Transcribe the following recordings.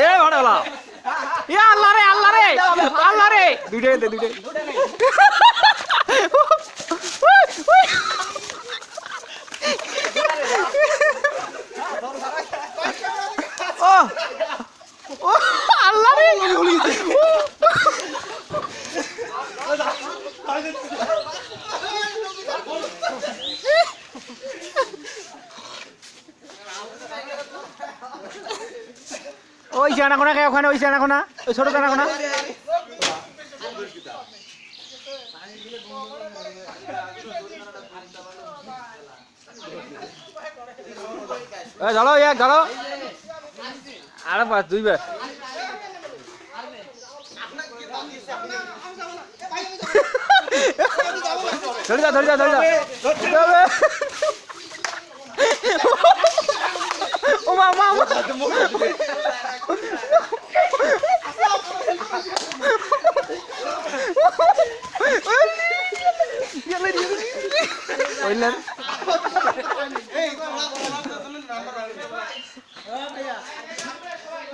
এ ভাড়ালা এ আল্লাহ রে আল্লাহ রে আল্লাহ রে। দুইটাই দে দুইটাই। ও আল্লাহ রে। ওই জানাখোনা কে ওখানে? ওই জানাখোনা ওই ছোট জানাখোনা এ, ধরো এক ধরো। আরে পাঁচ দুইবার ধরে যা ধরে যা ধরে যা। তবে ও মা মা মা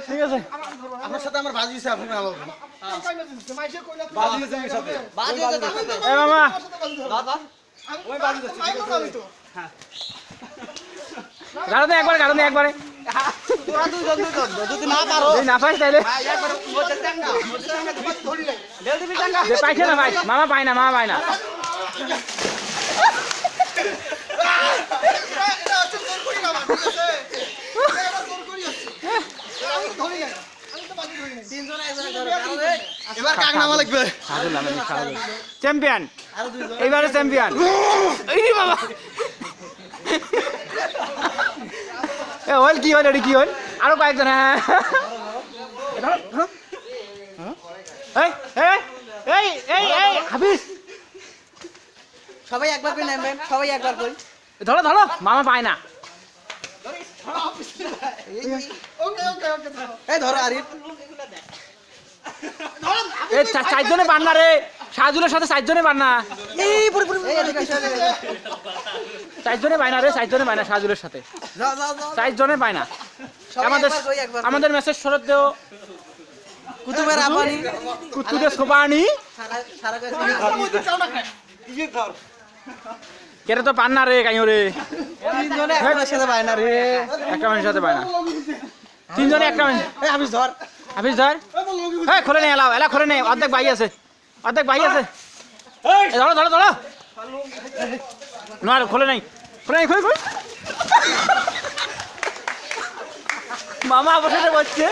ঠিক আছে। আপনার সাথে আমার বাজি হয়েছে আপনি আমার এ মামা গাড়ো দে একবার গাড়ো দে একবারে পারো। যদি না পাইস তাইলে পাইছে না ভাই মামা পায় না মামা পায় না। এবার চ্যাম্পিয়ন এইবারে চ্যাম্পিয়ন বাবা। এ হল কি হল এটি কি হল? আরও কয়েকজন হ্যাঁ ধরো, ধরো। এই এই এই এই এই হাফিজ। সবাই একবার করে নেবেন সবাই একবার করে। ধরো ধরো মামা পায় না। এই ধরো আরিফ। এ চা- চারজনে পান না রে সাজুলের সাথে চারজনে পান না। এই চারজনে পায় না রে চারজনে পায় না সাজুলের সাথে। চারজনে পায় না আমাদের আমাদের মেসেজ শরৎ দেও। কুতুবের আপানি। কুতুরে সোবানি করে তো পান না রে কাইও রে। তিনজনে একবার সাথে পায় রে। একটা মানুষের সাথে পায় না তিনজনে একটা মানুষ এই হাফিজ ধর। হাফিজ ধর। হ্যাঁ খোলে নে এলাও এলা খোলে নে। অর্ধেক বাই আছে। অর্ধেক বাই আছে। ধরো ধরো ধরো। না খোলে নাই। খোলে নাই খোলে খোলে মামা অবসরে বসছে।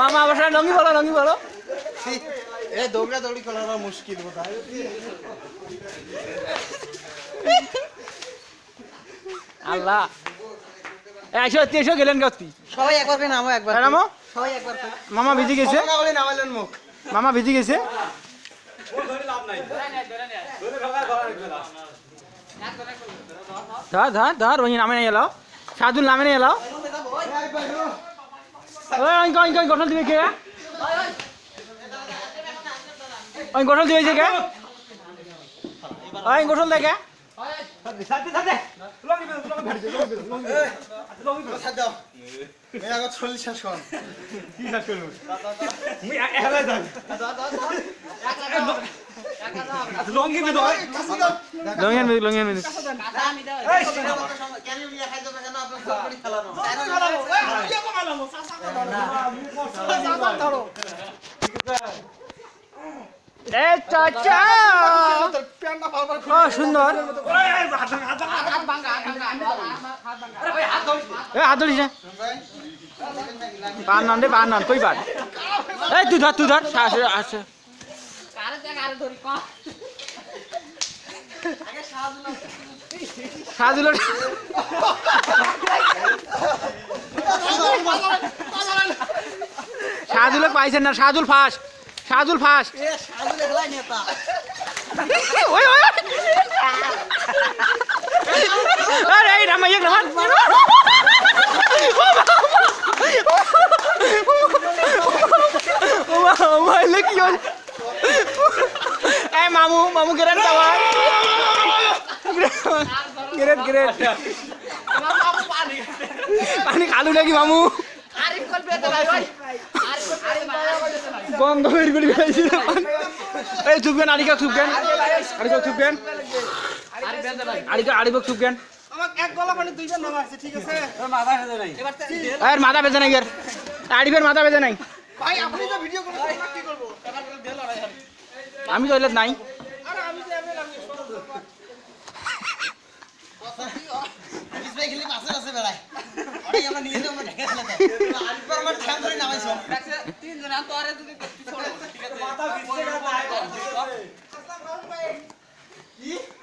মামা অবসরে নঙ্গি বলো নঙ্গি বলো এই দৌড়া দৌড়ি করা মুশকিল বোধহয় আল্লাহ। এ এসো গেলেন গতি সবাই একবার করে নামো একবার। নামো। সবাই একবার মামা ভিজি গেছে। না বলে নামাইলেন মুখ। মামা ভিজি গেছে। ধর ধর ধর ওই নামে নিয়ে এলাও সাজুল নামে নিয়ে এলাও গঠন দিবে কে? ওই গঠন দিবে কে? ওই গঠন দেখে এ চাচা সুন্দর। এ হাত ধরিস আসে সাজুল। সাজুল পাইছেন না সাজুল ফার্স্ট সাজুল কি হল এ মামু মামু গেরান যাওয়া গ্রেট গ্রেট পানি খালু নাকি মামু মাথা বেজে নাই এর। এই থুপবেন বেজে নাই। ভাই আপনি তো ভিডিও করেছেন মাথা কি নাই আমি মাথা এলে নাই। আমি তো আমি তো এমএল আমি ভাই খেলি পাশে আছে বেড়ায় অনেক আমরা নিয়ে যাব ঢেকে ফেলে তো আরেকবার আমার ঠ্যাং ধরে নামাইছো তিন জন তো আরে যদি পিছনে ঠিক আছে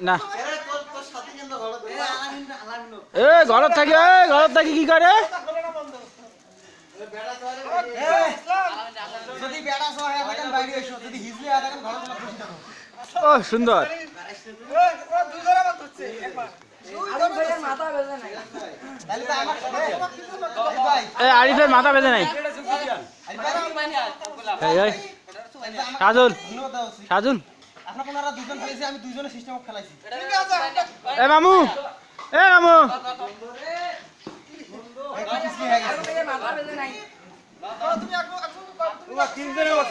না ঘরে এ ঘৰত থাকি ঘৰত থাকি কি কৰে ঘরে ও সুন্দর। আরিফের মাথা বেজে নাই। ঠিক আছে এ মামু এ মামু।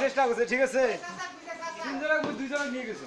চেষ্টা করছে ঠিক আছে? তিনজনের দুইজনে নিয়ে গেছে।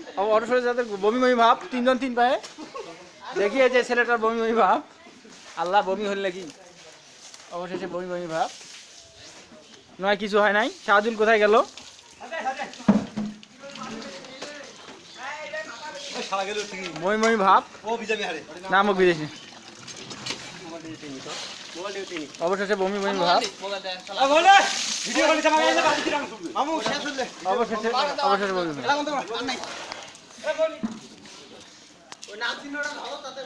অবশেষে তাদের বমি বমি ভাব তিনজন তিন পায়ে দেখিয়েছে ছেলেটার বমি বমি ভাব আল্লাহ বমি হল নাকি অবশেষে বমি বমি ভাব নয় কিছু হয় নাই শাহজুল কোথায় গেল বমি বমি ভাব না মুখ বিদেশি অবশেষে বমি বমি ভাব অবশেষে অবশেষে বমি ওই নাম চিহ্নটা ভালো তাতে